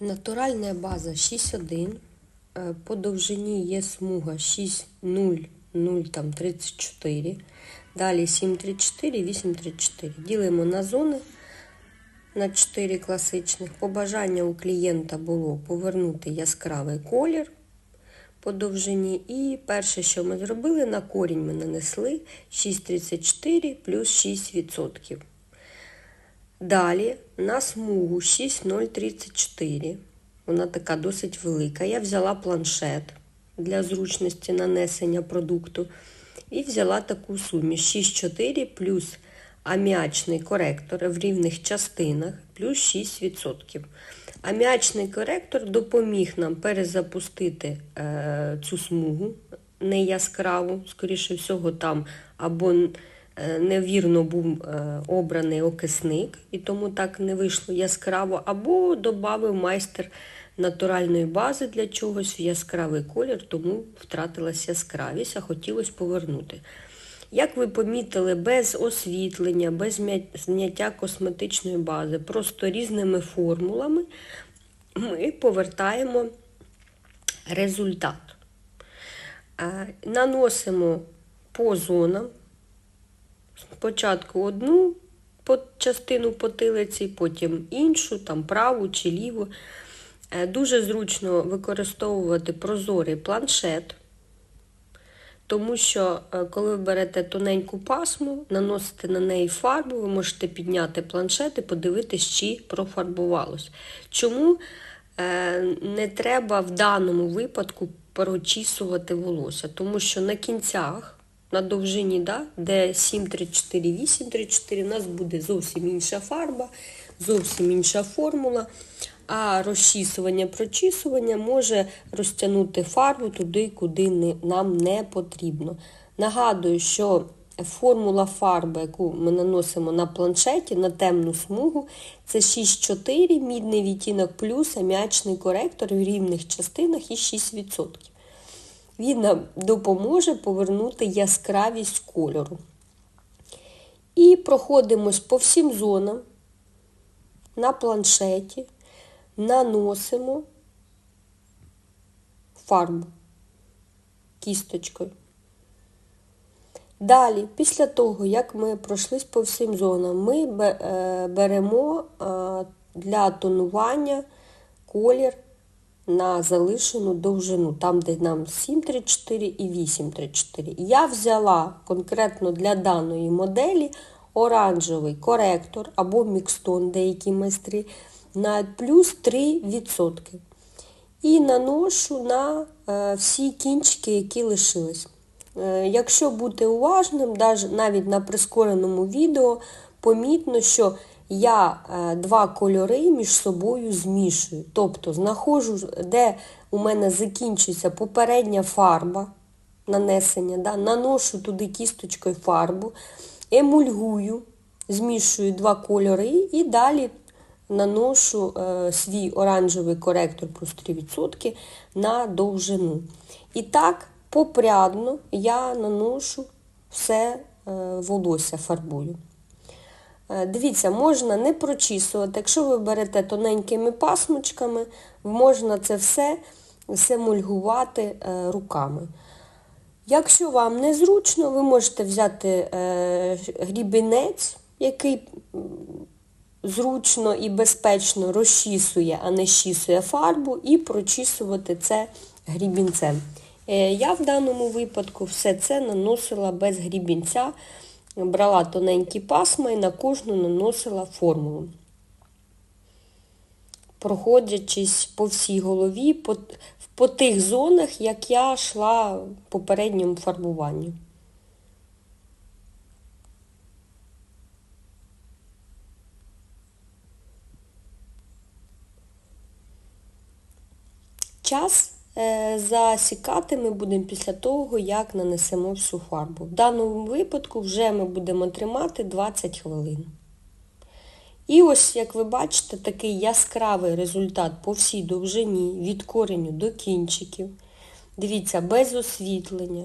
Натуральна база 6,1. е, По довжині є смуга 6,0, там 34. Далі 7,34, 8,34. Ділимо на зони на 4 класичних. Побажання у клієнта було повернути яскравий колір по довжині. І перше, що ми зробили, на корінь ми нанесли 6,34 плюс 6%. Далі на смугу 6034. Вона така досить велика. Я взяла планшет для зручності нанесення продукту. І взяла таку суміш 6,4 плюс аміачний коректор в рівних частинах плюс 6%. Аміачний коректор допоміг нам перезапустити е, цю смугу не яскраву, скоріше всього, там або невірно був е, обраний окисник, і тому так не вийшло яскраво, або додав майстер натуральної бази для чогось в яскравий колір, тому втратилась яскравість, а хотілося повернути. Як ви помітили, без освітлення, без зняття косметичної бази, просто різними формулами ми повертаємо результат. Е, Наносимо по зонам. Спочатку одну частину потилиці, потім іншу, там праву чи ліву. Е, Дуже зручно використовувати прозорий планшет, тому що, е, коли ви берете тоненьку пасму, наносите на неї фарбу, ви можете підняти планшет і подивитись, чи профарбувалось. Чому е, не треба в даному випадку прочісувати волосся? Тому що на кінцях, на довжині, да, де 7,34, 8,34, у нас буде зовсім інша фарба, зовсім інша формула. А розчісування, прочісування може розтягнути фарбу туди, куди не, нам не потрібно. Нагадую, що формула фарби, яку ми наносимо на планшеті на темну смугу, це 6,4 мідний відтінок плюс аміачний коректор в рівних частинах і 6%. Він нам допоможе повернути яскравість кольору. І проходимось по всім зонам на планшеті наносимо фарбу кісточкою. Далі, після того, як ми пройшлись по всім зонам, ми беремо для тонування колір на залишену довжину, там, де нам 7,34 і 8,34. Я взяла конкретно для даної моделі оранжевий коректор або мікстон, деякі майстри на плюс 3%. І наношу на е, всі кінчики, які лишились. Е, якщо бути уважним, навіть на прискореному відео, помітно, що я е, два кольори між собою змішую. Тобто знаходжу, де у мене закінчується попередня фарба нанесення, да, наношу туди кісточкою фарбу, емульгую, змішую два кольори і далі наношу е, свій оранжевий коректор плюс 3% на довжину. І так, попрядно я наношу все е, волосся фарбую. Е, дивіться, можна не прочісувати. Якщо ви берете тоненькими пасмочками, можна це все семульгувати е, руками. Якщо вам незручно, ви можете взяти е, грібінець, який зручно і безпечно розчісує, а не щісує фарбу, і прочісувати це грібінцем. Я в даному випадку все це наносила без грібінця, брала тоненькі пасма і на кожну наносила формулу. Проходячись по всій голові, по, по тих зонах, як я йшла в попередньому фарбуванню. Час засікати ми будемо після того, як нанесемо всю фарбу. В даному випадку вже ми будемо тримати 20 хвилин. І ось, як ви бачите, такий яскравий результат по всій довжині, від кореню до кінчиків. Дивіться, без освітлення.